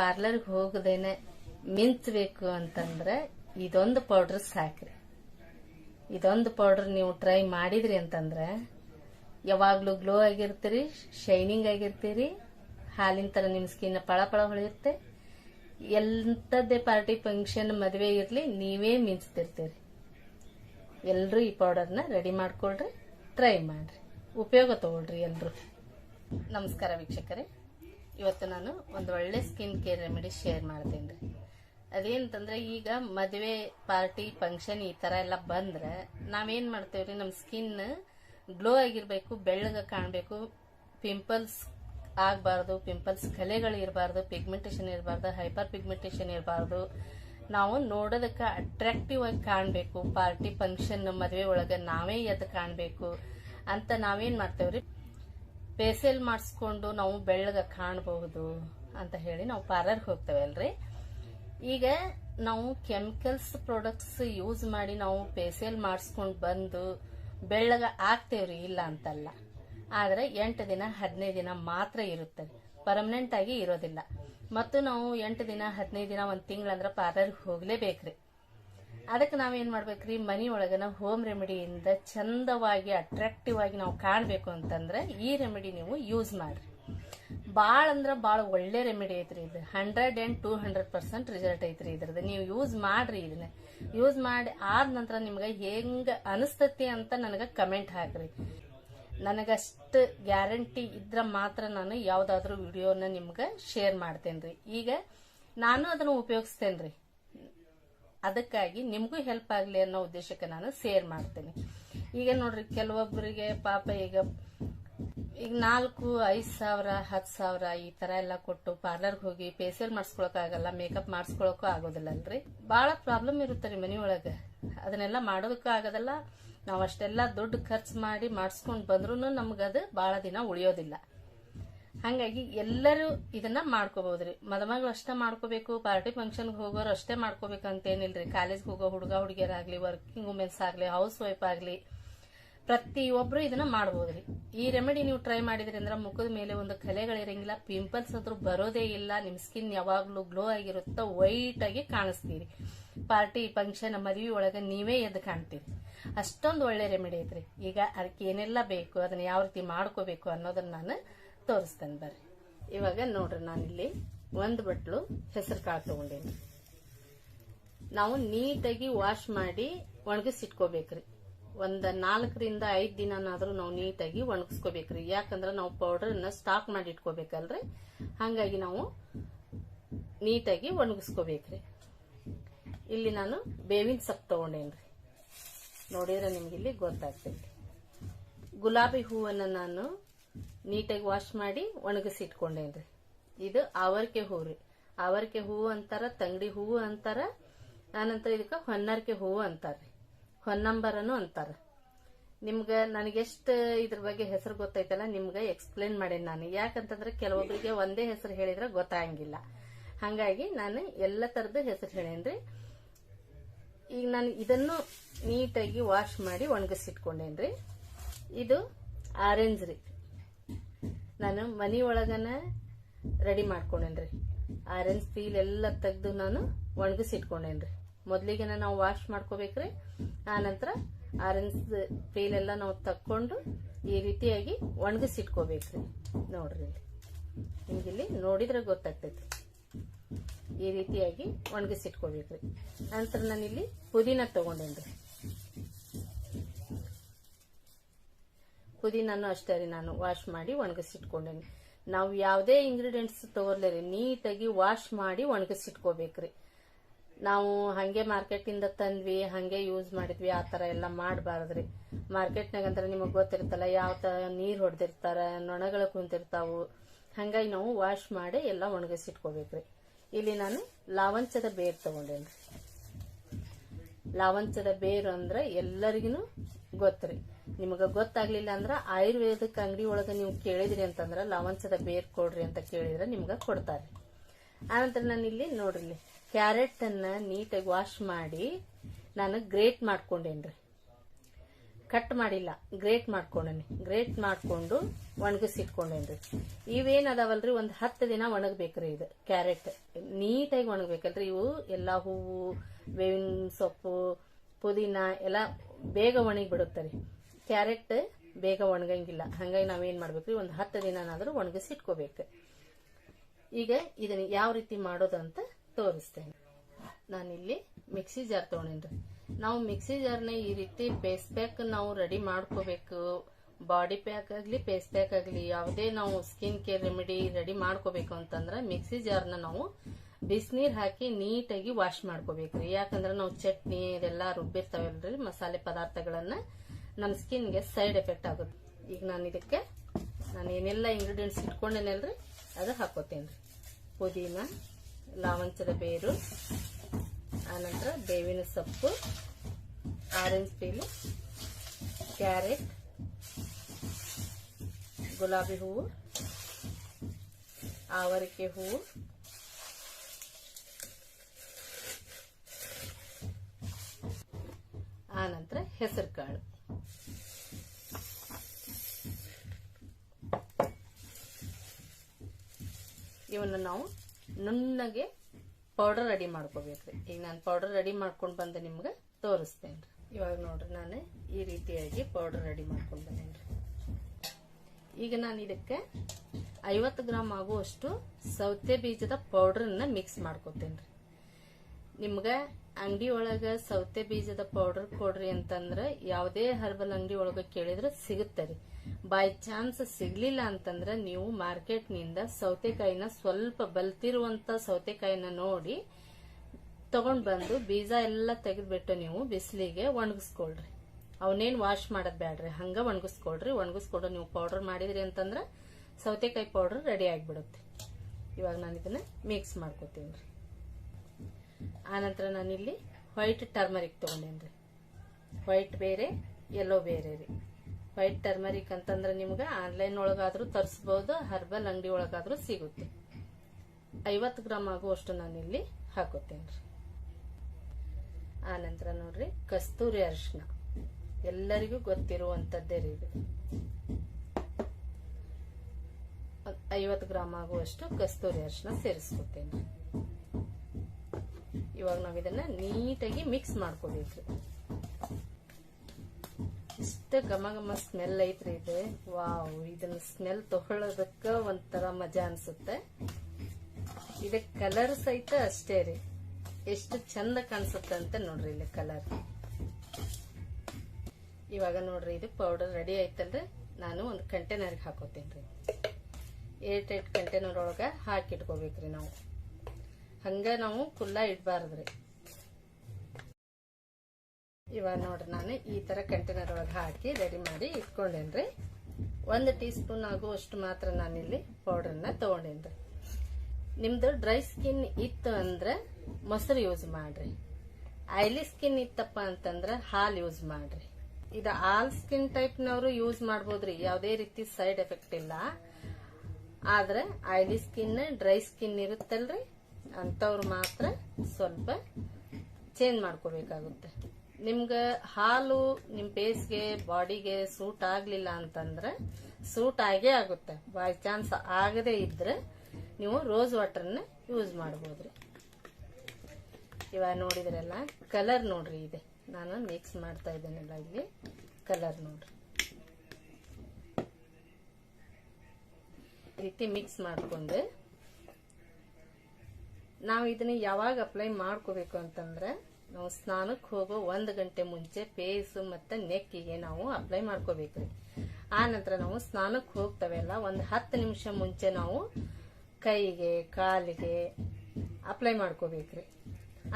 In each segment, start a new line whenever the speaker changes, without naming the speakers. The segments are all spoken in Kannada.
ಪಾರ್ಲರ್ಗೆ ಹೋಗದೇನೆ ಮಿಂಚಬೇಕು ಅಂತಂದ್ರೆ ಇದೊಂದು ಪೌಡರ್ ಸಾಕ್ರಿ. ಇದೊಂದು ಪೌಡರ್ ನೀವು ಟ್ರೈ ಮಾಡಿದ್ರಿ ಅಂತಂದ್ರೆ ಯಾವಾಗ್ಲೂ ಗ್ಲೋ ಆಗಿರ್ತೀರಿ, ಶೈನಿಂಗ್ ಆಗಿರ್ತೀರಿ, ಹಾಲಿನ ತರ ನಿಮ್ ಸ್ಕಿನ್ ಪಳ ಪಳ ಹೊಳೆಯುತ್ತೆ. ಎಂಥದ್ದೇ ಪಾರ್ಟಿ ಫಂಕ್ಷನ್ ಮದುವೆ ಇರ್ಲಿ, ನೀವೇ ಮಿಂಚ್ತಿರ್ತೀರಿ. ಎಲ್ಲರೂ ಈ ಪೌಡರ್ನ ರೆಡಿ ಮಾಡ್ಕೊಳ್ರಿ, ಟ್ರೈ ಮಾಡ್ರಿ. ಉಪಯೋಗ ತಗೊಳ್ರಿ ಎಲ್ರು. ನಮಸ್ಕಾರ ವೀಕ್ಷಕರೇ. ಇವತ್ತು ನಾನು ಒಂದು ಒಳ್ಳೆ ಸ್ಕಿನ್ ಕೇರ್ ರೆಮಿಡಿ ಶೇರ್ ಮಾಡ್ತೀನಿ ರೀ. ಅದೇನಂತಂದ್ರೆ ಈಗ ಮದುವೆ ಪಾರ್ಟಿ ಫಂಕ್ಷನ್ ಈ ತರ ಎಲ್ಲ ಬಂದ್ರೆ ನಾವೇನ್ ಮಾಡ್ತೇವ್ರಿ ನಮ್ಮ ಸ್ಕಿನ್ ಗ್ಲೋ ಆಗಿರ್ಬೇಕು, ಬೆಳ್ಳಗ ಕಾಣಬೇಕು ಪಿಂಪಲ್ಸ್ ಆಗಬಾರ್ದು ಪಿಂಪಲ್ಸ್ ಕಲೆಗಳು ಇರಬಾರ್ದು ಪಿಗ್ಮೆಂಟೇಷನ್ ಇರಬಾರ್ದು ಹೈಪರ್ ಪಿಗ್ಮೆಂಟೇಷನ್ ಇರಬಾರ್ದು. ನಾವು ನೋಡೋದಕ್ಕೆ ಅಟ್ರಾಕ್ಟಿವ್ ಆಗಿ ಕಾಣಬೇಕು. ಪಾರ್ಟಿ ಫಂಕ್ಷನ್ ಮದುವೆ ಒಳಗೆ ನಾವೇ ಎದ್ದು ಕಾಣಬೇಕು ಅಂತ ನಾವೇನ್ ಮಾಡ್ತೇವ್ರಿ ಫೇಸಿಯಲ್ ಮಾಡಿಸ್ಕೊಂಡು ನಾವು ಬೆಳ್ಳಗೆ ಕಾಣಬಹುದು ಅಂತ ಹೇಳಿ ನಾವು ಪಾರ್ಲರ್ಗೆ ಹೋಗ್ತೇವೆ ಅಲ್ರಿ? ಈಗ ನಾವು ಕೆಮಿಕಲ್ಸ್ ಪ್ರಾಡಕ್ಟ್ಸ್ ಯೂಸ್ ಮಾಡಿ ನಾವು ಫೇಸಿಯಲ್ ಮಾಡಿಸ್ಕೊಂಡು ಬಂದು ಬೆಳ್ಳಗ ಆಗ್ತೇವ್ರಿ ಇಲ್ಲ ಅಂತಲ್ಲ. ಆದರೆ ಎಂಟು ದಿನ, ಹದಿನೈದು ದಿನ ಮಾತ್ರ ಇರುತ್ತೆ. ಪರ್ಮನೆಂಟ್ ಆಗಿ ಇರೋದಿಲ್ಲ. ಮತ್ತು ನಾವು ಎಂಟು ದಿನ, ಹದಿನೈದು ದಿನ ಒಂದು ತಿಂಗಳಂದ್ರೆ ಪಾರ್ಲರ್ಗೆ ಹೋಗ್ಲೇಬೇಕ್ರಿ. ಅದಕ್ಕೆ ನಾವೇನ್ ಮಾಡ್ಬೇಕ್ರಿ? ಮನಿ ಒಳಗನ ಹೋಮ್ ರೆಮಿಡಿಯಿಂದ ಚಂದವಾಗಿ ಅಟ್ರಾಕ್ಟಿವ್ ಆಗಿ ನಾವು ಕಾಣಬೇಕು ಅಂತಂದ್ರೆ ಈ ರೆಮಿಡಿ ನೀವು ಯೂಸ್ ಮಾಡ್ರಿ. ಭಾಳ ಅಂದ್ರೆ ಭಾಳ ಒಳ್ಳೆ ರೆಮಿಡಿ ಐತ್ರಿ ಇದು. Hundred and two hundred percent result ಐತ್ರಿ ಇದ್ರದ್ದು. ನೀವು ಯೂಸ್ ಮಾಡ್ರಿ ಇದನ್ನ. ಯೂಸ್ ಮಾಡಿ ಆದ ನಂತರ ನಿಮ್ಗೆ ಹೆಂಗ ಅನಿಸ್ತತಿ ಅಂತ ನನಗೆ ಕಮೆಂಟ್ ಹಾಕ್ರಿ. ನನಗಷ್ಟು ಗ್ಯಾರಂಟಿ ಇದ್ರ ಮಾತ್ರ ನಾನು ಯಾವ್ದಾದ್ರು ವಿಡಿಯೋನ ನಿಮ್ಗೆ ಶೇರ್ ಮಾಡ್ತೇನ್ರಿ. ಈಗ ನಾನು ಅದನ್ನ ಉಪಯೋಗಿಸ್ತೇನ್ರಿ. ಅದಕ್ಕಾಗಿ ನಿಮಗೂ ಹೆಲ್ಪ್ ಆಗಲಿ ಅನ್ನೋ ಉದ್ದೇಶಕ್ಕೆ ನಾನು ಶೇರ್ ಮಾಡ್ತೀನಿ. ಈಗ ನೋಡ್ರಿ ಕೆಲವೊಬ್ಬರಿಗೆ ಪಾಪ ಈಗ ಈಗ ನಾಲ್ಕು, ಐದು ಸಾವಿರ ಹತ್ತು ಸಾವಿರ ಈ ತರ ಎಲ್ಲ ಕೊಟ್ಟು ಪಾರ್ಲರ್ಗೆ ಹೋಗಿ ಫೇಸಿಯಲ್ ಆಗಲ್ಲ ಮೇಕಪ್ ಮಾಡಿಸ್ಕೊಳಕ್ಕೂ ಆಗೋದಿಲ್ಲ ಅಲ್ರಿ? ಬಹಳ ಪ್ರಾಬ್ಲಮ್ ಇರುತ್ತೆ ರೀ ಮನೆಯೊಳಗೆ. ಅದನ್ನೆಲ್ಲ ಮಾಡೋದಕ್ಕೂ ಆಗೋದಲ್ಲ. ನಾವು ಅಷ್ಟೆಲ್ಲ ದುಡ್ಡು ಖರ್ಚು ಮಾಡಿ ಮಾಡಿಸ್ಕೊಂಡು ಬಂದ್ರೂ ಅದು ಬಹಳ ದಿನ ಉಳಿಯೋದಿಲ್ಲ. ಹಂಗಾಗಿ ಎಲ್ಲರೂ ಇದನ್ನ ಮಾಡ್ಕೋಬಹುದ್ರಿ. ಮದಮಗಳು ಅಷ್ಟೇ ಮಾಡ್ಕೋಬೇಕು ಪಾರ್ಟಿ ಫಂಕ್ಷನ್ಗೆ ಹೋಗೋರು ಅಷ್ಟೇ ಮಾಡ್ಕೋಬೇಕು ಅಂತೇನಿಲ್ರಿ ಕಾಲೇಜ್ಗೆ ಹೋಗೋ ಹುಡುಗ ಹುಡುಗಿಯರಾಗ್ಲಿ ವರ್ಕಿಂಗ್ ವುಮೆನ್ಸ್ ಆಗಲಿ ಹೌಸ್ ವೈಫ್ ಆಗ್ಲಿ, ಪ್ರತಿಯೊಬ್ರು ಇದನ್ನ ಮಾಡಬಹುದ್ರಿ ಈ ರೆಮಿಡಿ ನೀವು ಟ್ರೈ ಮಾಡಿದ್ರಿ ಅಂದ್ರೆ ಮುಖದ ಮೇಲೆ ಒಂದು ಕಲೆಗಳಿರಂಗಿಲ್ಲ ಪಿಂಪಲ್ಸ್ ಅಂತೂ ಬರೋದೇ ಇಲ್ಲ, ನಿಮ್ ಸ್ಕಿನ್ ಯಾವಾಗ್ಲೂ ಗ್ಲೋ ಆಗಿರುತ್ತೋ ವೈಟ್ ಆಗಿ ಕಾಣಿಸ್ತೀರಿ. ಪಾರ್ಟಿ ಫಂಕ್ಷನ್ ಮದುವೆ ಒಳಗೆ ನೀವೇ ಎದ್ದು ಕಾಣ್ತೀರಿ. ಅಷ್ಟೊಂದು ಒಳ್ಳೆ ರೆಮಿಡಿ ಐತ್ರಿ. ಈಗ ಅದಕ್ಕೆ ಏನೆಲ್ಲ ಬೇಕು, ಅದನ್ನ ಯಾವ ರೀತಿ ಮಾಡ್ಕೋಬೇಕು ಅನ್ನೋದನ್ನ ನಾನು ತೋರಿಸ್ತೇನೆ ಬರ್ರಿ. ಇವಾಗ ನೋಡ್ರಿ ನಾನಿಲ್ಲಿ ಒಂದು ಬಟ್ಲು ಹೆಸರು ಕಾಳು ತಗೊಂಡೇನಿ. ನಾವು ನೀಟಾಗಿ ವಾಶ್ ಮಾಡಿ ಒಣಗಿಸಿಟ್ಕೋಬೇಕ್ರಿ. ಒಂದ ನಾಲ್ಕರಿಂದ ಐದು ದಿನನಾದ್ರೂ ನಾವು ನೀಟಾಗಿ ಒಣಗಿಸ್ಕೋಬೇಕ್ರಿ. ಯಾಕಂದ್ರೆ ನಾವು ಪೌಡರ್ನ ಸ್ಟಾಕ್ ಮಾಡಿ ಇಟ್ಕೋಬೇಕಲ್ರಿ? ಹಾಗಾಗಿ ನಾವು ನೀಟಾಗಿ ಒಣಗಿಸ್ಕೋಬೇಕ್ರಿ. ಇಲ್ಲಿ ನಾನು ಬೇವಿನ ಸೊಪ್ಪು ತಗೊಂಡೇನ್ರಿ. ನೋಡಿದ್ರೆ ನಿಮ್ಗೆ ಇಲ್ಲಿ ಗೊತ್ತಾಗ್ತೈತಿ. ಗುಲಾಬಿ ಹೂವನ್ನ ನಾನು ನೀಟಾಗಿ ವಾಶ್ ಮಾಡಿ ಒಣಗಿಸಿ ಇಟ್ಕೊಂಡೇನ್ರಿ ಇದು ಆವರ್ಕೆ ಹೂ ರೀ ಆವರ್ಕೆ ಹೂವು ಅಂತಾರ, ತಂಗಡಿ ಹೂವು ಅಂತಾರ, ಆನಂತರ ಇದಕ್ಕೆ ಹೊನ್ನರ್ಕೆ ಹೂವು ಅಂತಾರ್ರಿ. ಹೊನ್ನಂಬರನು ಅಂತಾರ. ನಿಮ್ಗೆ ನನಗೆಷ್ಟು ಇದ್ರ ಬಗ್ಗೆ ಹೆಸರು ಗೊತ್ತೈತಲ್ಲ, ನಿಮ್ಗೆ ಎಕ್ಸ್ಪ್ಲೇನ್ ಮಾಡೇನಿ ನಾನು. ಯಾಕಂತಂದ್ರೆ ಕೆಲವೊಬ್ಬರಿಗೆ ಒಂದೇ ಹೆಸರು ಹೇಳಿದ್ರೆ ಗೊತ್ತಾಗಂಗಿಲ್ಲ. ಹಂಗಾಗಿ ನಾನು ಎಲ್ಲ ತರದ ಹೆಸರು ಹೇಳೇನ್ರಿ. ಈಗ ನಾನು ಇದನ್ನು ನೀಟಾಗಿ ವಾಶ್ ಮಾಡಿ ಒಣಗಿಸಿಟ್ಕೊಂಡೇನ್ರಿ. ಇದು ಆರೆಂಜ್ ರೀ. ನಾನು ಮನಿ ಒಳಗನ ರೆಡಿ ಮಾಡ್ಕೊಂಡೇನ್ರಿ. ಐರನ್ ಸ್ಟೀಲ್ ಎಲ್ಲ ತೆಗೆದು ನಾನು ಒಣಗಿಸಿಟ್ಕೊಂಡೇನ್ರಿ. ಮೊದಲಿಗೆ ನಾವು ವಾಶ್ ಮಾಡ್ಕೋಬೇಕ್ರಿ. ಆ ನಂತರ ಆರೆಂಜ್ ಪೀಲ್ ಎಲ್ಲ ನಾವು ತಕ್ಕೊಂಡು ಈ ರೀತಿಯಾಗಿ ಒಣಗಿಸಿಟ್ಕೋಬೇಕ್ರಿ. ನೋಡ್ರಿ ಇಲ್ಲಿ. ನಿಮ್ಗಿಲ್ಲಿ ನೋಡಿದ್ರೆ ಗೊತ್ತಾಗ್ತೈತಿ. ಈ ರೀತಿಯಾಗಿ ಒಣಗಿಸಿಟ್ಕೋಬೇಕ್ರಿ. ನಂತರ ನಾನಿಲ್ಲಿ ಪುದೀನ ತಗೊಂಡೇನ್ರಿ. ಪುದೀನನು ಅಷ್ಟೇ ರೀ ನಾನು ವಾಶ್ ಮಾಡಿ ಒಣಗಿಸಿಟ್ಕೊಂಡೇನಿ. ನಾವು ಯಾವುದೇ ಇಂಗ್ರೀಡಿಯೆಂಟ್ಸ್ ತಗೊರ್ಲೇರಿ, ನೀಟಾಗಿ ವಾಶ್ ಮಾಡಿ ಒಣಗಿಸಿಟ್ಕೋಬೇಕ್ರಿ. ನಾವು ಹಂಗೆ ಮಾರ್ಕೆಟಿಂದ ತಂದ್ವಿ, ಹಂಗೆ ಯೂಸ್ ಮಾಡಿದ್ವಿ, ಆ ತರ ಎಲ್ಲ ಮಾಡಬಾರ್ದ್ರಿ. ಮಾರ್ಕೆಟ್ನಾಗ ಅಂದ್ರೆ ನಿಮಗೆ ಗೊತ್ತಿರ್ತಲ್ಲ ಯಾವ ತರ ನೀರು ಹೊಡೆದಿರ್ತಾರ, ನೊಣಗಳು ಕುಂತಿರ್ತಾವು ಹಂಗಾಗಿ ನಾವು ವಾಶ್ ಮಾಡಿ ಎಲ್ಲ ಒಣಗಿಸಿಟ್ಕೋಬೇಕ್ರಿ. ಇಲ್ಲಿ ನಾನು ಲಾವಂಚದ ಬೇರ್ ತಗೊಂಡೇನ್ರಿ ಲಾವಂಚದ ಬೇರು ಅಂದ್ರೆ ಎಲ್ಲರಿಗೂ ಗೊತ್ತ್ರಿ. ನಿಮಗೆ ಗೊತ್ತಾಗ್ಲಿಲ್ಲ ಅಂದ್ರ ಆಯುರ್ವೇದಕ್ ಅಂಗಡಿ ಒಳಗ ನೀವು ಕೇಳಿದ್ರಿ ಅಂತಂದ್ರ ಲವಂಚದ ಬೇರ್ ಕೊಡ್ರಿ ಅಂತ ಕೇಳಿದ್ರೆ ನಿಮ್ಗ ಕೊಡ್ತಾರೆ. ಆನಂತರ ನಾನು ಇಲ್ಲಿ ನೋಡ್ರಿ, ಕ್ಯಾರೆಟ್ ಅನ್ನ ನೀಟಾಗಿ ವಾಶ್ ಮಾಡಿ ನಾನು ಗ್ರೇಟ್ ಮಾಡ್ಕೊಂಡೇನ್ರಿ. ಕಟ್ ಮಾಡಿಲ್ಲ, ಗ್ರೇಟ್ ಮಾಡ್ಕೊಂಡೇನಿ. ಗ್ರೇಟ್ ಮಾಡ್ಕೊಂಡು ಒಣಗಿಸಿಟ್ಕೊಂಡೇನ್ರಿ. ಇವೇನ್ ಅದಾವಲ್ರಿ, ಒಂದ್ ಹತ್ತು ದಿನ ಒಣಗ್ಬೇಕ್ರಿ ಇದು ಕ್ಯಾರೆಟ್. ನೀಟಾಗಿ ಒಣಗಬೇಕಲ್ರಿ ಇವು, ಎಲ್ಲಾ ಹೂವು, ಬೇವಿನ ಸೊಪ್ಪು, ಪುದೀನ, ಎಲ್ಲ ಬೇಗ ಒಣಗಿ ಬಿಡುತ್ತಾರೆ ಕ್ಯಾರೆಟ್ ಬೇಗ ಒಣಗಂಗಿಲ್ಲ. ಹಂಗಾಗಿ ನಾವೇನ್ ಮಾಡ್ಬೇಕ್ರಿ ಒಂದು ಹತ್ತು ದಿನನಾದ್ರೂ ಒಣಗಿಸಿ ಇಟ್ಕೋಬೇಕು ಈಗ ಇದನ್ನ ಯಾವ ರೀತಿ ಮಾಡೋದು ಅಂತ ತೋರಿಸ್ತೇನೆ. ನಾನಿಲ್ಲಿ ಮಿಕ್ಸಿ ಜಾರ್ ತಗೊಂಡಿನ್ರಿ. ನಾವು ಮಿಕ್ಸಿ ಜಾರ್ನ ಈ ರೀತಿ ಪೇಸ್ಟ್ ಪ್ಯಾಕ್ ನಾವು ರೆಡಿ ಮಾಡ್ಕೋಬೇಕು. ಬಾಡಿ ಪ್ಯಾಕ್ ಆಗಲಿ ಪೇಸ್ಟ್ ಪ್ಯಾಕ್ ಆಗಲಿ, ಯಾವುದೇ ನಾವು ಸ್ಕಿನ್ ಕೇರ್ ರೆಮಿಡಿ ರೆಡಿ ಮಾಡ್ಕೋಬೇಕು ಅಂತಂದ್ರೆ ಮಿಕ್ಸಿ ಜಾರ್ನ ನಾವು ಬಿಸಿನೀರು ಹಾಕಿ ನೀಟಾಗಿ ವಾಶ್ ಮಾಡ್ಕೋಬೇಕ್ರಿ ಯಾಕಂದ್ರೆ ನಾವು ಚಟ್ನಿ, ಇದೆಲ್ಲ ರುಬ್ಬಿರ್ತಾವಲ್ರಿ ಮಸಾಲೆ ಪದಾರ್ಥಗಳನ್ನ. ನಮ್ಮ ಸ್ಕಿನ್ಗೆ ಸೈಡ್ ಎಫೆಕ್ಟ್ ಆಗುತ್ತೆ. ಈಗ ನಾನು ಇದಕ್ಕೆ ನಾನು ಏನೆಲ್ಲ ಇಂಗ್ರೀಡಿಯೆಂಟ್ಸ್ ಇಟ್ಕೊಂಡೇನಲ್ರಿ ಅದು ಹಾಕೋತೇನ್ರಿ ಪುದೀನ, ಲಾವಂಚದ ಬೇರು ಆನಂತರ ಬೇವಿನ ಸೊಪ್ಪು ಆರೆಂಜ್ ಪೀಲು ಕ್ಯಾರೆಟ್ ಗುಲಾಬಿ ಹೂವು, ಆವರಿಕೆ ಹೂವು, ಆನಂತರ ಹೆಸರು ಕಾಳು ಇವನ್ನ ನಾವು ನುಣ್ಣಗೆ ಪೌಡರ್ ರೆಡಿ ಮಾಡ್ಕೋಬೇಕ್ರಿ. ಈಗ ನಾನು ಪೌಡರ್ ರೆಡಿ ಮಾಡ್ಕೊಂಡು ಬಂದು ನಿಮ್ಗೆ ತೋರಿಸ್ತೇನೆ ಇವಾಗ ನೋಡ್ರಿ, ನಾನು ಈ ರೀತಿಯಾಗಿ ಪೌಡರ್ ರೆಡಿ ಮಾಡ್ಕೊಂಡು ಬಂದೇನ್ರಿ. ಈಗ ನಾನು ಇದಕ್ಕೆ ಐವತ್ತು ಗ್ರಾಮ್ ಆಗುವಷ್ಟು ಸೌತೆ ಬೀಜದ ಪೌಡ್ರನ್ನ ಮಿಕ್ಸ್ ಮಾಡ್ಕೋತೇನ್ರಿ. ನಿಮ್ಗೆ ಅಂಗಡಿ ಒಳಗ ಸೌತೆ ಬೀಜದ ಪೌಡರ್ ಕೊಡ್ರಿ ಅಂತಂದ್ರೆ ಯಾವುದೇ ಹರ್ಬಲ್ ಅಂಗಡಿ ಒಳಗ ಕೇಳಿದ್ರೆ ಸಿಗುತ್ತೆ ರೀ ಬೈ ಚಾನ್ಸ್ ಸಿಗ್ಲಿಲ್ಲ ಅಂತಂದ್ರೆ ನೀವು ಮಾರ್ಕೆಟ್ನಿಂದ ಸೌತೆಕಾಯಿನ ಸ್ವಲ್ಪ ಬಲ್ತಿರುವಂತ ಸೌತೆಕಾಯಿನ ನೋಡಿ ತಗೊಂಡ್ ಬಂದು ಬೀಜ ಎಲ್ಲ ತೆಗೆದ್ಬಿಟ್ಟು ನೀವು ಬಿಸಿಲಿಗೆ ಒಣಗಿಸ್ಕೊಳ್ರಿ. ಅವನೇನ್ ವಾಶ್ ಮಾಡೋದ್ ಬ್ಯಾಡ್ರಿ, ಹಂಗ ಒಣಗಿಸ್ಕೊಳ್ರಿ. ಒಣಗಿಸ್ಕೊಂಡು, ನೀವು ಪೌಡರ್ ಮಾಡಿದ್ರಿ ಅಂತಂದ್ರ ಸೌತೆಕಾಯಿ ಪೌಡರ್ ರೆಡಿ ಆಗಿಬಿಡುತ್ತೆ. ಇವಾಗ ನಾನು ಇದನ್ನ ಮಿಕ್ಸ್ ಮಾಡ್ಕೋತೀನಿ ಆನಂತರ ನಾನಿಲ್ಲಿ ವೈಟ್ ಟರ್ಮರಿಕ್ ತಗೊಂಡೇನ್ರಿ. ವೈಟ್ ಬೇರೆ ಯೆಲ್ಲೋ ಬೇರೆ ರೀ. ವೈಟ್ ಟರ್ಮರಿಕ್ ಅಂತಂದ್ರೆ ನಿಮ್ಗೆ ಆನ್ಲೈನ್ ಒಳಗಾದ್ರೂ ತರಿಸ್ಬೋದು ಹರ್ಬಲ್ ಅಂಗಡಿ ಒಳಗಾದ್ರೂ ಸಿಗುತ್ತೆ. ಐವತ್ತು ಗ್ರಾಮ್ ಆಗುವಷ್ಟು ನಾನಿಲ್ಲಿ ಹಾಕೋತೇನ್ರಿ ಆನಂತರ ನೋಡ್ರಿ, ಕಸ್ತೂರಿ ಅರಿಶಿನ. ಎಲ್ಲರಿಗೂ ಗೊತ್ತಿರುವಂತದ್ದೇ ರೀ ಇದು. ಐವತ್ತು ಗ್ರಾಮ್ ಆಗುವಷ್ಟು ಕಸ್ತೂರಿ ಅರಿಶಿನ ಸೇರಿಸ್ಕೊತೇನೆ ಇವಾಗ ನಾವ್ ಇದನ್ನ ನೀಟಾಗಿ ಮಿಕ್ಸ್ ಮಾಡ್ಕೋಬೇಕ್ರಿ. ಇಷ್ಟ ಘಮ ಘಮ ಸ್ಮೆಲ್ ಐತ್ರಿ ಇದು. ವಾವ್ ಇದನ್ನ ಸ್ಮೆಲ್ ತಗೊಳ್ಳೋದಕ್ಕ ಒಂಥರ ಮಜಾ ಅನ್ಸುತ್ತೆ. ಇದಕ್ ಕಲರ್ ಸಹಿತ ಅಷ್ಟೇ ರೀ. ಎಷ್ಟು ಚಂದ ಕಾಣಿಸುತ್ತೆ ಅಂತ ನೋಡ್ರಿ ಇಲ್ಲಿ ಕಲರ್ ಇವಾಗ ನೋಡ್ರಿ ಇದು ಪೌಡರ್ ರೆಡಿ ಆಯ್ತಲ್ರಿ. ನಾನು ಒಂದು ಕಂಟೈನರ್ಗೆ ಹಾಕೋತೀನಿ ಏರ್ ಟೈಟ್ ಕಂಟೈನರ್ ಒಳಗ ಹಾಕಿಟ್ಕೋಬೇಕ್ರಿ ನಾವು. ಹಂಗ ನಾವು ಕುಲ್ಲ ಇಡಬಾರ್ದ್ರಿ. ಇವಾಗ ನೋಡ್ರಿ ನಾನು ಈ ತರ ಕಂಟೈನರ್ ಒಳಗೆ ಹಾಕಿ ರೆಡಿ ಮಾಡಿ ಇಟ್ಕೊಂಡೇನ್ರಿ. ಒಂದು ಟೀ ಸ್ಪೂನ್ ಆಗುವಷ್ಟು ಮಾತ್ರ ನಾನಿಲ್ಲಿ ಪೌಡರ್ನ ತಗೊಂಡೇನ್ರಿ. ನಿಮ್ಮದು ಡ್ರೈ ಸ್ಕಿನ್ ಇತ್ತು ಅಂದ್ರೆ ಮೊಸರು ಯೂಸ್ ಮಾಡ್ರಿ. ಆಯ್ಲಿ ಸ್ಕಿನ್ ಇತ್ತಪ್ಪ ಅಂತಂದ್ರೆ ಹಾಲು ಯೂಸ್ ಮಾಡ್ರಿ. ಇದು ಆಲ್ ಸ್ಕಿನ್ ಟೈಪ್ನವರು ಯೂಸ್ ಮಾಡ್ಬೋದ್ರಿ. ಯಾವುದೇ ರೀತಿ ಸೈಡ್ ಎಫೆಕ್ಟ್ ಇಲ್ಲ. ಆದ್ರೆ ಆಯ್ಲಿ ಸ್ಕಿನ್ ಡ್ರೈ ಸ್ಕಿನ್ ಇರುತ್ತಲ್ರಿ. ಅಂಥವ್ರು ಮಾತ್ರ ಸ್ವಲ್ಪ ಚೇಂಜ್ ಮಾಡ್ಕೋಬೇಕಾಗುತ್ತೆ. ನಿಮ್ಗೆ ಹಾಲು ನಿಮ್ಮ ಫೇಸ್ಗೆ ಬಾಡಿಗೆ ಸೂಟ್ ಆಗಲಿಲ್ಲ ಅಂತಂದ್ರೆ ಸೂಟ್ ಆಗೇ ಆಗುತ್ತೆ. ಬೈ ಚಾನ್ಸ್ ಆಗದೆ ಇದ್ರೆ ನೀವು ರೋಸ್ ವಾಟರ್ನ ಯೂಸ್ ಮಾಡ್ಬೋದ್ರಿ. ಇವಾಗ ನೋಡಿದ್ರಲ್ಲ ಕಲರ್ ನೋಡ್ರಿ ಇದೆ. ನಾನು ಮಿಕ್ಸ್ ಮಾಡ್ತಾ ಇದ್ದೇನೆಲ್ಲ ಇಲ್ಲಿ ಕಲರ್ ನೋಡ್ರಿ. ರೀತಿ ಮಿಕ್ಸ್ ಮಾಡ್ಕೊಂಡು ನಾವು ಇದನ್ನ ಯಾವಾಗ ಅಪ್ಲೈ ಮಾಡ್ಕೋಬೇಕು ಅಂತಂದ್ರೆ ನಾವು ಸ್ನಾನಕ್ಕೆ ಹೋಗೋ ಒಂದು ಗಂಟೆ ಮುಂಚೆ ಫೇಸ್ ಮತ್ತೆ ನೆಕ್ಕಿಗೆ ನಾವು ಅಪ್ಲೈ ಮಾಡ್ಕೋಬೇಕ್ರಿ. ಆ ನಂತರ ನಾವು ಸ್ನಾನಕ್ಕೆ ಹೋಗ್ತವೆಲ್ಲ ಒಂದು ಹತ್ತು ನಿಮಿಷ ಮುಂಚೆ ನಾವು ಕೈಗೆ, ಕಾಲಿಗೆ ಅಪ್ಲೈ ಮಾಡ್ಕೋಬೇಕ್ರಿ.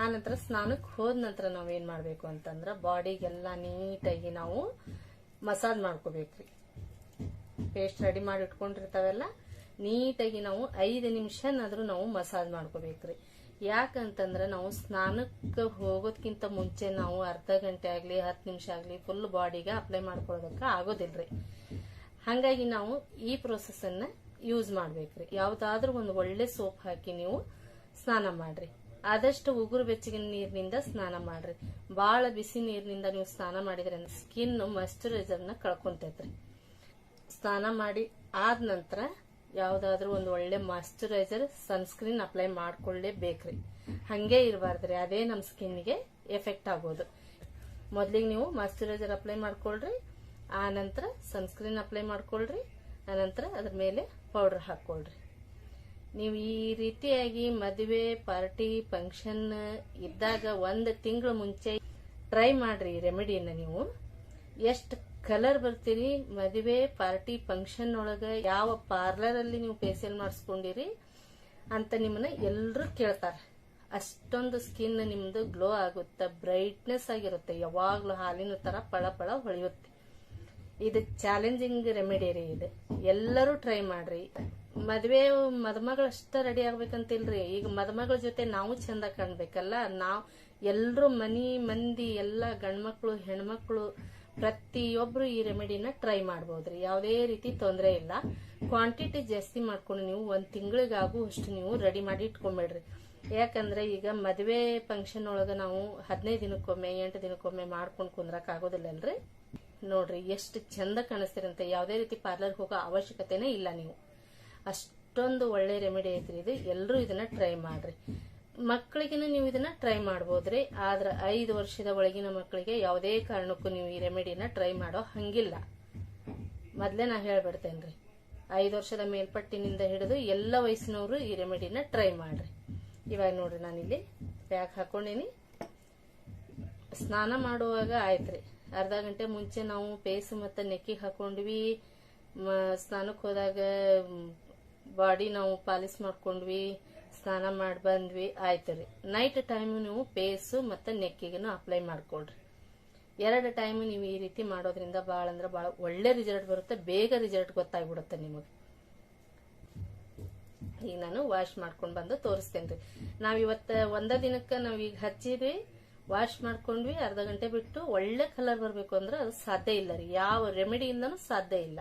ಆ ನಂತರ ಸ್ನಾನಕ್ಕೆ ಹೋದ ನಂತರ ನಾವು ಏನ್ ಮಾಡ್ಬೇಕು ಅಂತಂದ್ರ ಬಾಡಿಗೆಲ್ಲ ನೀಟಾಗಿ ನಾವು ಮಸಾಜ್ ಮಾಡ್ಕೋಬೇಕ್ರಿ. ಪೇಸ್ಟ್ ರೆಡಿ ಮಾಡಿ ಇಟ್ಕೊಂಡಿರ್ತಾವೆಲ್ಲ, ನೀಟಾಗಿ ನಾವು ಐದು ನಿಮಿಷನಾದರೂ ನಾವು ಮಸಾಜ್ ಮಾಡ್ಕೋಬೇಕ್ರಿ. ಯಾಕಂತಂದ್ರೆ ನಾವು ಸ್ನಾನಕ್ಕೆ ಹೋಗೋದ್ಕಿಂತ ಮುಂಚೆ ನಾವು ಅರ್ಧ ಗಂಟೆ ಆಗಲಿ, ಹತ್ತು ನಿಮಿಷ ಆಗಲಿ ಫುಲ್ ಬಾಡಿಗೆ ಅಪ್ಲೈ ಮಾಡ್ಕೊಳ್ಳೋದಕ್ಕೆ ಆಗೋದಿಲ್ರಿ. ಹಾಗಾಗಿ ನಾವು ಈ ಪ್ರೊಸೆಸನ್ನು ಯೂಸ್ ಮಾಡ್ಬೇಕ್ರಿ. ಯಾವುದಾದ್ರೂ ಒಂದು ಒಳ್ಳೆ ಸೋಪ್ ಹಾಕಿ ನೀವು ಸ್ನಾನ ಮಾಡ್ರಿ. ಆದಷ್ಟು ಉಗುರು ಬೆಚ್ಚಗಿನ ನೀರಿನಿಂದ ಸ್ನಾನ ಮಾಡ್ರಿ. ಭಾಳ ಬಿಸಿ ನೀರಿನಿಂದ ನೀವು ಸ್ನಾನ ಮಾಡಿದ್ರೆ ಸ್ಕಿನ್ ಮಾಯಶ್ಚರೈಸರ್ನ ಕಳ್ಕೊಂತೈತ್ರಿ. ಸ್ನಾನ ಮಾಡಿ ಆದ ನಂತರ ಯಾವುದಾದ್ರೂ ಒಂದು ಒಳ್ಳೆ ಮಾಯಶ್ಚರೈಸರ್ ಸನ್ಸ್ಕ್ರೀನ್ ಅಪ್ಲೈ ಮಾಡ್ಕೊಳ್ಳೇಬೇಕ್ರಿ. ಹಂಗೆ ಇರಬಾರ್ದ್ರಿ, ಅದೇ ನಮ್ಮ ಸ್ಕಿನ್ಗೆ ಎಫೆಕ್ಟ್ ಆಗೋದು. ಮೊದ್ಲಿಗೆ ನೀವು ಮಾಯಶ್ಚರೈಸರ್ ಅಪ್ಲೈ ಮಾಡ್ಕೊಳ್ರಿ, ಆ ನಂತರ ಸನ್ಸ್ಕ್ರೀನ್ ಅಪ್ಲೈ ಮಾಡ್ಕೊಳ್ರಿ, ಆ ನಂತರ ಅದ್ರ ಮೇಲೆ ಪೌಡರ್ ಹಾಕ್ಕೊಳ್ರಿ ನೀವು ಈ ರೀತಿಯಾಗಿ ಮದುವೆ ಪಾರ್ಟಿ ಫಂಕ್ಷನ್ ಇದ್ದಾಗ ಒಂದು ತಿಂಗಳ ಮುಂಚೆ ಟ್ರೈ ಮಾಡ್ರಿ ರೆಮಿಡಿನ ನೀವು. ಎಷ್ಟು ಕಲರ್ ಬರ್ತೀರಿ ಮದುವೆ ಪಾರ್ಟಿ ಫಂಕ್ಷನ್ ಒಳಗ ಯಾವ ಪಾರ್ಲರ್ ಅಲ್ಲಿ ನೀವು ಫೇಶಿಯಲ್ ಮಾಡಿಸ್ಕೊಂಡಿರಿ ಅಂತ ನಿಮ್ಮನ್ನ ಎಲ್ಲರೂ ಕೇಳ್ತಾರೆ. ಅಷ್ಟೊಂದು ಸ್ಕಿನ್ ನಿಮ್ದು ಗ್ಲೋ ಆಗುತ್ತೆ ಬ್ರೈಟ್ನೆಸ್ ಆಗಿರುತ್ತೆ. ಯಾವಾಗ್ಲೂ ಹಾಲಿನ ತರ ಪಳ ಪಳ ಹೊಳೆಯುತ್ತೆ. ಇದು ಚಾಲೆಂಜಿಂಗ್ ರೆಮಿಡಿ ರೀ ಇದು. ಎಲ್ಲರೂ ಟ್ರೈ ಮಾಡ್ರಿ. ಮದ್ವೆ, ಮದ್ಮಗಳು ಅಷ್ಟ ರೆಡಿ ಆಗ್ಬೇಕಂತಿಲ್ರಿ. ಈಗ ಮದುಮಗಳ ಜೊತೆ ನಾವು ಚಂದ ಕಾಣ್ಬೇಕಲ್ಲ. ನಾವ್ ಎಲ್ರು ಮನಿ ಮಂದಿ, ಎಲ್ಲ ಗಂಡ್ಮಕ್ಳು, ಹೆಣ್ಮಕ್ಳು ಪ್ರತಿಯೊಬ್ರು ಈ ರೆಮಿಡಿನ ಟ್ರೈ ಮಾಡ್ಬೋದ್ರಿ. ಯಾವುದೇ ರೀತಿ ತೊಂದರೆ ಇಲ್ಲ. ಕ್ವಾಂಟಿಟಿ ಜಾಸ್ತಿ ಮಾಡ್ಕೊಂಡು ನೀವು ಒಂದು ತಿಂಗಳಿಗಾಗೂ ಅಷ್ಟು ನೀವು ರೆಡಿ ಮಾಡಿ ಇಟ್ಕೊಂಬೇಡ್ರಿ. ಯಾಕಂದ್ರೆ ಈಗ ಮದುವೆ ಫಂಕ್ಷನ್ ಒಳಗ ನಾವು ಹದಿನೈದು ದಿನಕ್ಕೊಮ್ಮೆ, ಎಂಟು ದಿನಕ್ಕೊಮ್ಮೆ ಮಾಡ್ಕೊಂಡು ಕುಂದ್ರಕ್ ಆಗೋದಿಲ್ಲಲ್ರಿ? ನೋಡ್ರಿ, ಎಷ್ಟು ಚಂದ ಕಾಣಿಸ್ತಿರಂತೆ. ಯಾವುದೇ ರೀತಿ ಪಾರ್ಲರ್ ಹೋಗೋ ಅವಶ್ಯಕತೆನೇ ಇಲ್ಲ ನೀವು. ಅಷ್ಟೊಂದು ಒಳ್ಳೆ ರೆಮಿಡಿ ಐತ್ರಿ ಇದು. ಎಲ್ಲರೂ ಇದನ್ನ ಟ್ರೈ ಮಾಡ್ರಿ. ಮಕ್ಕಳಿಗೆನ ನೀವು ಇದನ್ನ ಟ್ರೈ ಮಾಡ್ಬೋದ್ರಿ. ಆದ್ರೆ ಐದು ವರ್ಷದ ಒಳಗಿನ ಮಕ್ಕಳಿಗೆ ಯಾವುದೇ ಕಾರಣಕ್ಕೂ ನೀವು ಈ ರೆಮಿಡಿನ ಟ್ರೈ ಮಾಡೋ ಹಂಗಿಲ್ಲ. ಮೊದ್ಲೇ ನಾ ಹೇಳ್ಬಿಡ್ತೇನ್ರಿ. ಐದು ವರ್ಷದ ಮೇಲ್ಪಟ್ಟಿನಿಂದ ಹಿಡಿದು ಎಲ್ಲ ವಯಸ್ಸಿನವರು ಈ ರೆಮಿಡಿನ ಟ್ರೈ ಮಾಡ್ರಿ. ಇವಾಗ ನೋಡ್ರಿ ನಾನಿಲ್ಲಿ ಪ್ಯಾಕ್ ಹಾಕೊಂಡೇನಿ. ಸ್ನಾನ ಮಾಡುವಾಗ ಆಯ್ತ್ರಿ. ಅರ್ಧ ಗಂಟೆ ಮುಂಚೆ ನಾವು ಪೇಸ್ ಮತ್ತೆ ನೆಕ್ಕಿಗೆ ಹಾಕೊಂಡ್ವಿ. ಸ್ನಾನಕ್ಕೆ ಹೋದಾಗ ಬಾಡಿ ನಾವು ಪಾಲಿಸ್ ಮಾಡ್ಕೊಂಡ್ವಿ. ಸ್ನಾನ ಮಾಡಿ ಬಂದ್ವಿ, ಆಯ್ತು ರೀ. ನೈಟ್ ಟೈಮ್ ನೀವು ಪೇಸು ಮತ್ತೆ ನೆಕ್ಕಿಗೂ ಅಪ್ಲೈ ಮಾಡ್ಕೊಳ್ರಿ. ಎರಡು ಟೈಮ್ ನೀವು ಈ ರೀತಿ ಮಾಡೋದ್ರಿಂದ ಭಾಳ ಅಂದ್ರೆ ಭಾಳ ಒಳ್ಳೆ ರಿಸಲ್ಟ್ ಬರುತ್ತೆ, ಬೇಗ ರಿಸಲ್ಟ್ ಗೊತ್ತಾಗ್ಬಿಡುತ್ತೆ ನಿಮಗೆ. ಈಗ ನಾನು ವಾಶ್ ಮಾಡ್ಕೊಂಡು ಬಂದು ತೋರಿಸ್ತೇನ್ರಿ ನಾವು ಇವತ್ತ ಒಂದ ದಿನಕ್ಕೆ ನಾವು ಈಗ ಹಚ್ಚಿದ್ವಿ ವಾಶ್ ಮಾಡ್ಕೊಂಡ್ವಿ, ಅರ್ಧ ಗಂಟೆ ಬಿಟ್ಟು ಒಳ್ಳೆ ಕಲರ್ ಬರಬೇಕು ಅಂದ್ರೆ ಅದು ಸಾಧ್ಯ ಇಲ್ಲ ರೀ. ಯಾವ ರೆಮಿಡಿಯಿಂದನೂ ಸಾಧ್ಯ ಇಲ್ಲ.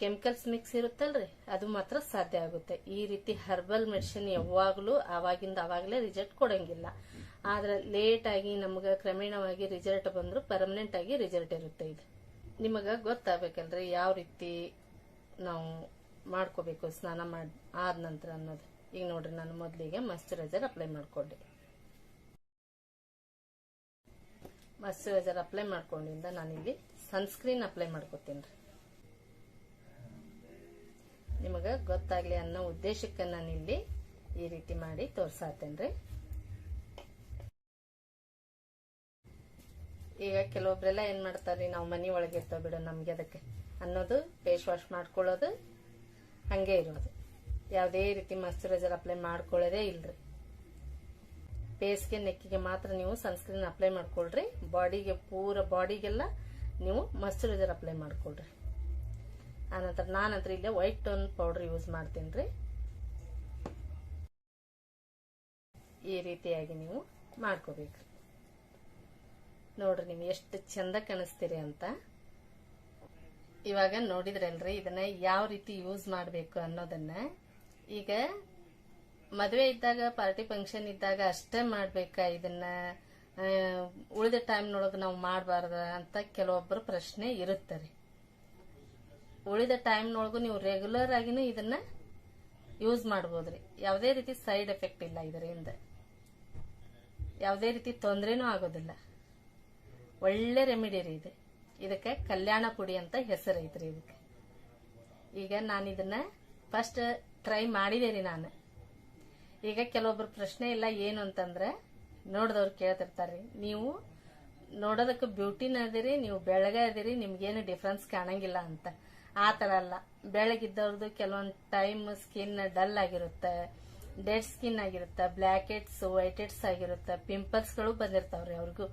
ಕೆಮಿಕಲ್ಸ್ ಮಿಕ್ಸ್ ಇರುತ್ತಲ್ರಿ? ಅದು ಮಾತ್ರ ಸಾಧ್ಯ ಆಗುತ್ತೆ. ಈ ರೀತಿ ಹರ್ಬಲ್ ಮೆಡಿಸಿನ್ ಯಾವಾಗಲೂ ಆವಾಗಿಂದ ಆವಾಗಲೇ ರಿಸಲ್ಟ್ ಕೊಡಂಗಿಲ್ಲ. ಆದ್ರೆ ಲೇಟ್ ಆಗಿ ನಮಗೆ ಕ್ರಮೇಣವಾಗಿ ರಿಸಲ್ಟ್ ಬಂದ್ರು ಪರ್ಮನೆಂಟ್ ಆಗಿ ರಿಸಲ್ಟ್ ಇರುತ್ತೆ ಇದು. ನಿಮಗ ಗೊತ್ತಾಗಬೇಕಲ್ರಿ ಯಾವ ರೀತಿ ನಾವು ಮಾಡ್ಕೋಬೇಕು ಸ್ನಾನ ಮಾಡಿ, ಆದ ನಂತರ ಅನ್ನೋದು. ಈಗ ನೋಡ್ರಿ ನಾನು ಮೊದಲಿಗೆ ಮಾಯಶ್ಚರೈಸರ್ ಅಪ್ಲೈ ಮಾಡ್ಕೊಂಡೆ. ಮಾಯಶ್ಚರೈಸರ್ ಅಪ್ಲೈ ಮಾಡ್ಕೊಂಡಿಂದ ನಾನಿಲ್ಲಿ ಸನ್ಸ್ಕ್ರೀನ್ ಅಪ್ಲೈ ಮಾಡ್ಕೋತೀನಿ ನಿಮಗ ಗೊತ್ತಾಗ್ಲಿ ಅನ್ನೋ ಉದ್ದೇಶಕ್ಕೆ ಇಲ್ಲಿ ಈ ರೀತಿ ಮಾಡಿ ತೋರ್ಸಾತೇನ್ರಿ. ಈಗ ಕೆಲವೊಬ್ರೆಲ್ಲ ಏನ್ ಮಾಡ್ತಾರ್ರಿ, ನಾವು ಮನಿ ಒಳಗೆ ಇರ್ತಾವ ಬಿಡು ನಮ್ಗೆ ಅದಕ್ಕೆ. ಅನ್ನೋದು ಫೇಸ್ ವಾಶ್ ಮಾಡ್ಕೊಳ್ಳೋದು, ಹಂಗೆ ಇರೋದು. ಯಾವುದೇ ರೀತಿ ಮಾಯಶ್ಚರೈಸರ್ ಅಪ್ಲೈ ಮಾಡ್ಕೊಳ್ಳೋದೇ ಇಲ್ರಿ. ಫೇಸ್ಗೆ ನೆಕ್ಕಿಗೆ ಮಾತ್ರ ನೀವು ಸನ್ಸ್ಕ್ರೀನ್ ಅಪ್ಲೈ ಮಾಡ್ಕೊಳ್ರಿ. ಬಾಡಿಗೆ ಪೂರ ಬಾಡಿಗೆಲ್ಲ ನೀವು ಮಾಯಶ್ಚರೈಸರ್ ಅಪ್ಲೈ ಮಾಡ್ಕೊಳ್ರಿ. ಆನಂತರ ನಾನಂತರ ಇಲ್ಲೇ ವೈಟ್ ಟೋನ್ ಪೌಡರ್ ಯೂಸ್ ಮಾಡ್ತೀನಿ ರೀ. ಈ ರೀತಿಯಾಗಿ ನೀವು ಮಾಡ್ಕೋಬೇಕ್ರಿ ನೋಡ್ರಿ ನೀವು ಎಷ್ಟು ಚಂದ ಕಾಣಿಸ್ತೀರಿ ಅಂತ. ಇವಾಗ ನೋಡಿದ್ರಲ್ರಿ ಇದನ್ನ ಯಾವ ರೀತಿ ಯೂಸ್ ಮಾಡಬೇಕು ಅನ್ನೋದನ್ನ. ಈಗ ಮದುವೆ ಇದ್ದಾಗ ಪಾರ್ಟಿ ಫಂಕ್ಷನ್ ಇದ್ದಾಗ ಅಷ್ಟೇ ಮಾಡ್ಬೇಕಾ ಇದನ್ನ? ಉಳಿದ ಉಳಿದ ಟೈಮ್ನೊಳಗೆ ನಾವು ಮಾಡಬಾರ್ದ ಅಂತ ಕೆಲವೊಬ್ಬರು ಪ್ರಶ್ನೆ ಇರುತ್ತೆ ಉಳಿದ ಟೈಮ್ನೊಳಗೂ ನೀವು ರೆಗ್ಯುಲರ್ ಆಗಿನೂ ಇದನ್ನ ಯೂಸ್ ಮಾಡ್ಬೋದ್ರಿ. ಯಾವುದೇ ರೀತಿ ಸೈಡ್ ಎಫೆಕ್ಟ್ ಇಲ್ಲ ಇದರಿಂದ. ಯಾವುದೇ ರೀತಿ ತೊಂದರೆನೂ ಆಗೋದಿಲ್ಲ. ಒಳ್ಳೆ ರೆಮಿಡಿ ರೀ ಇದು. ಇದಕ್ಕೆ ಕಲ್ಯಾಣ ಪುಡಿ ಅಂತ ಹೆಸರು ಐತ್ರಿ ಇದಕ್ಕೆ. ಈಗ ನಾನು ಇದನ್ನ ಫಸ್ಟ್ ಟ್ರೈ ಮಾಡಿದೆ ರೀ ನಾನು. ಈಗ ಕೆಲವೊಬ್ರು ಪ್ರಶ್ನೆ ಇಲ್ಲ ಏನು ಅಂತಂದ್ರೆ ನೋಡಿದವ್ರು ಕೇಳ್ತಿರ್ತಾರ್ರಿ. ನೀವು ನೋಡೋದಕ್ಕೆ ಬ್ಯೂಟಿನ ಅದಿರಿ, ನೀವು ಬೆಳಗ್ಗೆ ಅದಿರಿ, ನಿಮ್ಗೇನು ಡಿಫ್ರೆನ್ಸ್ ಕಾಣಂಗಿಲ್ಲ ಅಂತ. ಆ ಥರ ಅಲ್ಲ. ಬೆಳಗಿದ್ದವ್ರದ್ದು ಕೆಲವೊಂದು ಟೈಮ್ ಸ್ಕಿನ್ ಡಲ್ ಆಗಿರುತ್ತೆ ಡೆಡ್ ಸ್ಕಿನ್ ಆಗಿರುತ್ತೆ ಬ್ಲ್ಯಾಕೆಟ್ಸ್ ವೈಟೆಡ್ಸ್ ವೈಟ್ ಹೆಡ್ಸ್ ಆಗಿರುತ್ತೆ ಪಿಂಪಲ್ಸ್ಗಳು ಬಂದಿರ್ತಾವ್ರಿ ಅವ್ರಿಗೂ.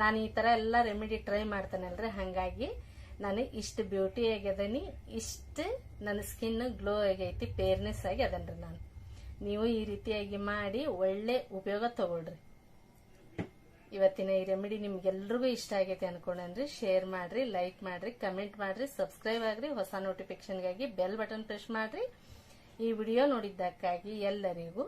ನಾನು ಈ ತರ ಎಲ್ಲ ರೆಮಿಡಿ ಟ್ರೈ ಮಾಡ್ತಾನಲ್ರಿ? ಹಂಗಾಗಿ ನಾನು ಇಷ್ಟು ಬ್ಯೂಟಿ ಆಗ್ಯದನಿ ಇಷ್ಟು ನನ್ನ ಸ್ಕಿನ್ ಗ್ಲೋ ಆಗೈತಿ ಪೇರ್ನೆಸ್ ಆಗಿ ಅದನ್ರಿ ನಾನು. ನೀವು ಈ ರೀತಿಯಾಗಿ ಮಾಡಿ ಒಳ್ಳೆ ಉಪಯೋಗ ತಗೊಳ್ರಿ. ಇವತ್ತಿನ ಈ ರೆಮಿಡಿ ನಿಮ್ಗೆಲ್ರಿಗೂ ಇಷ್ಟ ಆಗೈತೆ ಅನ್ಕೊಂಡ್ರಿ ಶೇರ್ ಮಾಡ್ರಿ ಲೈಕ್ ಮಾಡ್ರಿ ಕಮೆಂಟ್ ಮಾಡ್ರಿ ಸಬ್ಸ್ಕ್ರೈಬ್ ಆಗ್ರಿ, ಹೊಸ ನೋಟಿಫಿಕೇಶನ್ಗಾಗಿ ಬೆಲ್ ಬಟನ್ ಪ್ರೆಸ್ ಮಾಡ್ರಿ. ಈ ವಿಡಿಯೋ ನೋಡಿದ್ದಕ್ಕಾಗಿ ಎಲ್ಲರಿಗೂ